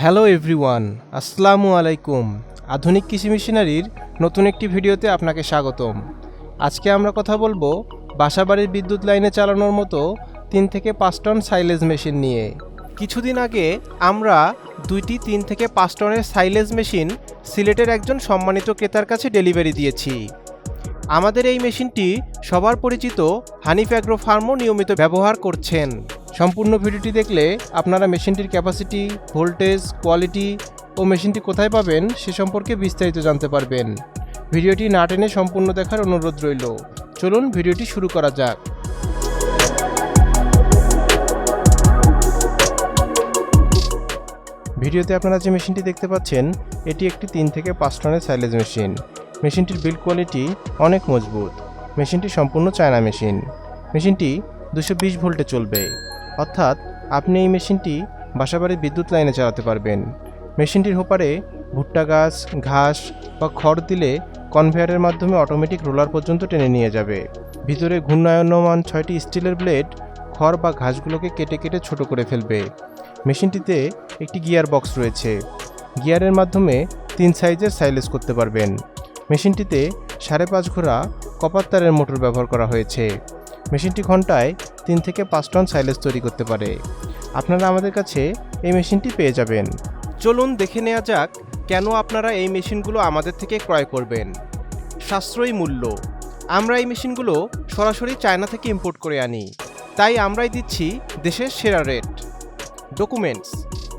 Hello everyone আসসালামু আলাইকুম। আধুনিক কৃষি মেশিনারির নতুন একটি ভিডিওতে আপনাকে স্বাগতম। আজকে আমরা কথা বলব বাসাবাড়ির বিদ্যুৎ লাইনে চালানোর মতো তিন থেকে পাঁচ টন সাইলেজ মেশিন নিয়ে। কিছুদিন আগে আমরা দুইটি তিন থেকে পাঁচ টনের সাইলেজ মেশিন সিলেটের একজন সম্মানিত ক্রেতার কাছে ডেলিভারি দিয়েছি। আমাদের এই মেশিনটি সবার পরিচিত হানিফ অ্যাগ্রো ফার্মও নিয়মিত ব্যবহার করছেন। সম্পূর্ণ ভিডিওটি দেখলে আপনারা মেশিনটির ক্যাপাসিটি ভোল্টেজ কোয়ালিটি ও মেশিনটি কোথায় পাবেন সে সম্পর্কে বিস্তারিত জানতে পারবেন। ভিডিওটি না টেনে সম্পূর্ণ দেখার অনুরোধ রইল। চলুন ভিডিওটি শুরু করা যাক। ভিডিওতে আপনারা যে মেশিনটি দেখতে পাচ্ছেন, এটি একটি তিন থেকে পাঁচ টনের সাইলেজ মেশিন। মেশিনটির বিল্ড কোয়ালিটি অনেক মজবুত। মেশিনটি সম্পূর্ণ চায়না মেশিন। মেশিনটি দুশো বিশ ভোল্টে চলবে। অর্থাৎ, আপনি এই মেশিনটি বাসাবাড়ির বিদ্যুৎ লাইনে চালাতে পারবেন। মেশিনটির হোপারে ভুট্টা গাছ, ঘাস বা খড় দিলে কনভেয়ারের মাধ্যমে অটোমেটিক রোলার পর্যন্ত টেনে নিয়ে যাবে। ভিতরে ঘূর্ণায়নমান ছয়টি স্টিলের ব্লেড, খড় বা ঘাসগুলোকে কেটে কেটে ছোট করে ফেলবে। মেশিনটিতে একটি গিয়ার বক্স রয়েছে। গিয়ারের মাধ্যমে তিন সাইজের সাইলেজ করতে পারবেন। মেশিনটিতে সাড়ে পাঁচ ঘোড়া কপার তারের মোটর ব্যবহার করা হয়েছে। মেশিনটি ঘন্টায় তিন থেকে পাঁচ টন সাইলেজ তৈরি করতে পারে। আপনারা আমাদের কাছে এই মেশিনটি পেয়ে যাবেন। চলুন দেখে নেওয়া যাক কেন আপনারা এই মেশিনগুলো আমাদের থেকে ক্রয় করবেন। সাশ্রয়ী মূল্য। আমরা এই মেশিনগুলো সরাসরি চায়না থেকে ইম্পোর্ট করে আনি। তাই আমরাই দিচ্ছি দেশের সেরা রেট। ডকুমেন্টস।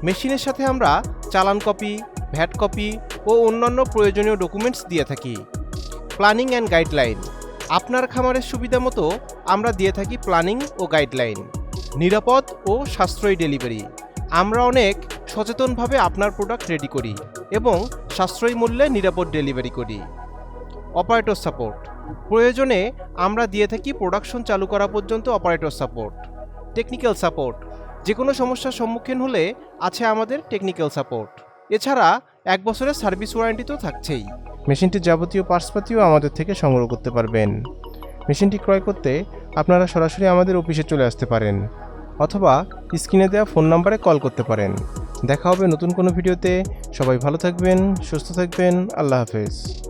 মেশিনের সাথে আমরা চালান কপি, ভ্যাট কপি ও অন্যান্য প্রয়োজনীয় ডকুমেন্টস দিয়ে থাকি। Planning and guideline. আপনার খামারের সুবিধা মতো আমরা দিয়ে থাকি প্ল্যানিং ও গাইডলাইন, নিরাপদ ও সাশ্রয়ী ডেলিভারি। আমরা অনেক সচেতনভাবে আপনার প্রোডাক্ট রেডি করি এবং সাশ্রয়ী মূল্যে নিরাপদ ডেলিভারি করি। অপারেটর সাপোর্ট, প্রয়োজনে আমরা দিয়ে থাকি প্রোডাকশন চালু করা পর্যন্ত অপারেটর সাপোর্ট। টেকনিক্যাল সাপোর্ট যে কোনো সমস্যার সম্মুখীন হলে আছে আমাদের টেকনিক্যাল সাপোর্ট। এছাড়া এক বছরের সার্ভিস ওয়ারেন্টি তো থাকছেই। মেশিনটির যাবতীয় পার্সপাতিও আমাদের থেকে সংগ্রহ করতে পারবেন। মেশিনটি ক্রয় করতে আপনারা সরাসরি আমাদের অফিসে চলে আসতে পারেন, অথবা স্ক্রিনে দেওয়া ফোন নাম্বারে কল করতে পারেন। দেখা হবে নতুন কোনো ভিডিওতে। সবাই ভালো থাকবেন, সুস্থ থাকবেন। আল্লাহ হাফেজ।